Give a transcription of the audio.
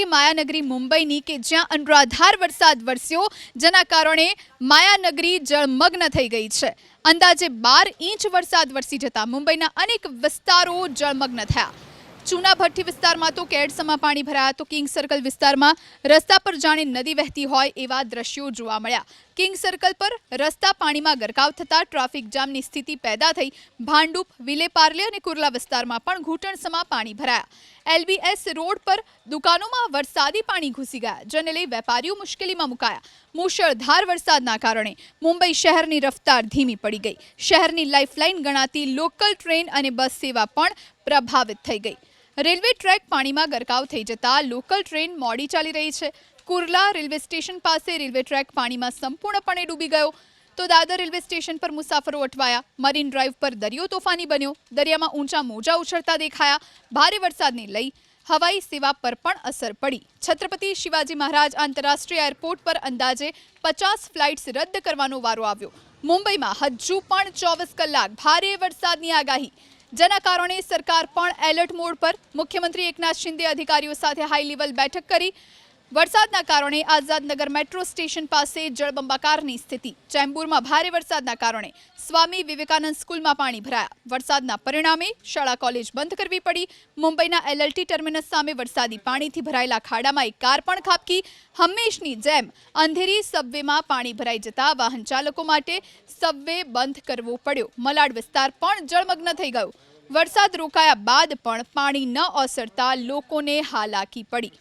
એવી માયાનગરી મુંબઈની કે જ્યાં અનરાધાર વરસાદ વરસ્યો, જેના કારણે માયાનગરી જળમગ્ન થઈ ગઈ છે. અંદાજે બાર ઇંચ વરસાદ વરસી જતા મુંબઈના અનેક વિસ્તારો જળમગ્ન થયા. ચૂના ભઠ્ઠી વિસ્તારમાં તો કેડસમાં પાણી ભરાયા તો કિંગ સર્કલ વિસ્તારમાં રસ્તા પર જાણે નદી વહેતી હોય એવા દ્રશ્યો જોવા મળ્યા. કિંગ સર્કલ પર રસ્તા પાણીમાં ગરકાવ થતાં ટ્રાફિક જામની સ્થિતિ પેદા થઈ. ભાંડુપ વિલે અને કુર્લા વિસ્તારમાં પણ ઘૂંટણસમાં પાણી ભરાયા. એલબીએસ રોડ પર દુકાનોમાં વરસાદી પાણી ઘૂસી ગયા, જેને લઈ વેપારીઓ મુશ્કેલીમાં મુકાયા. મુશળધાર વરસાદના કારણે મુંબઈ શહેરની રફતાર ધીમી પડી ગઈ. શહેરની લાઇફલાઇન ગણાતી લોકલ ટ્રેન અને બસ સેવા પણ પ્રભાવિત થઈ ગઈ. રેલવે ટ્રેક પાણીમાં ગરકાવ થઈ જતા લોકલ ટ્રેન મોડી ચાલી રહી છે. કુર્લા રેલવે સ્ટેશન પાસે રેલવે ટ્રેક પાણીમાં સંપૂર્ણપણે ડૂબી ગયો. તો દાદર રેલવે સ્ટેશન પર મુસાફરો અટવાયા. મરીન ડ્રાઈવ પર દરિયો તોફાની બન્યો. દરિયામાં ઊંચા મોજા ઉછળતા દેખાયા. ભારે વરસાદને લઈ હવાઈ સેવા પર પણ અસર પડી. છત્રપતિ શિવાજી મહારાજ આંતરરાષ્ટ્રીય એરપોર્ટ પર અંદાજે પચાસ ફ્લાઇટ્સ રદ કરવાનો વારો આવ્યો. મુંબઈમાં હજુ પણ ચોવીસ કલાક ભારે વરસાદની આગાહી. જેના કારણે સરકાર પણ એલર્ટ મોડ પર મુખ્યમંત્રી એકનાથ શિંદે અધિકારીઓ સાથે હાઈ લેવલ બેઠક કરી વરસાદના કારણે આઝાદનગર મેટ્રો સ્ટેશન પાસે જળબંબાકારની સ્થિતિ. ચેમ્બુરમાં ભારે વરસાદના કારણે સ્વામી વિવેકાનંદ સ્કૂલમાં પાણી ભરાયા. વરસાદના પરિણામે શાળા કોલેજ બંધ કરવી પડી. મુંબઈના એલએલટી ટર્મિનસ સામે વરસાદી પાણીથી ભરાયેલા ખાડામાં એક કાર પણ ખાબકી. હંમેશની જેમ અંધેરી સબવેમાં પાણી ભરાઈ જતા વાહન ચાલકો માટે સબવે બંધ કરવો પડ્યો. મલાડ વિસ્તાર પણ જળમગ્ન થઈ ગયો. વરસાદ રોકાયા બાદ પણ પાણી ન ઓસરતા લોકોને હાલાકી પડી.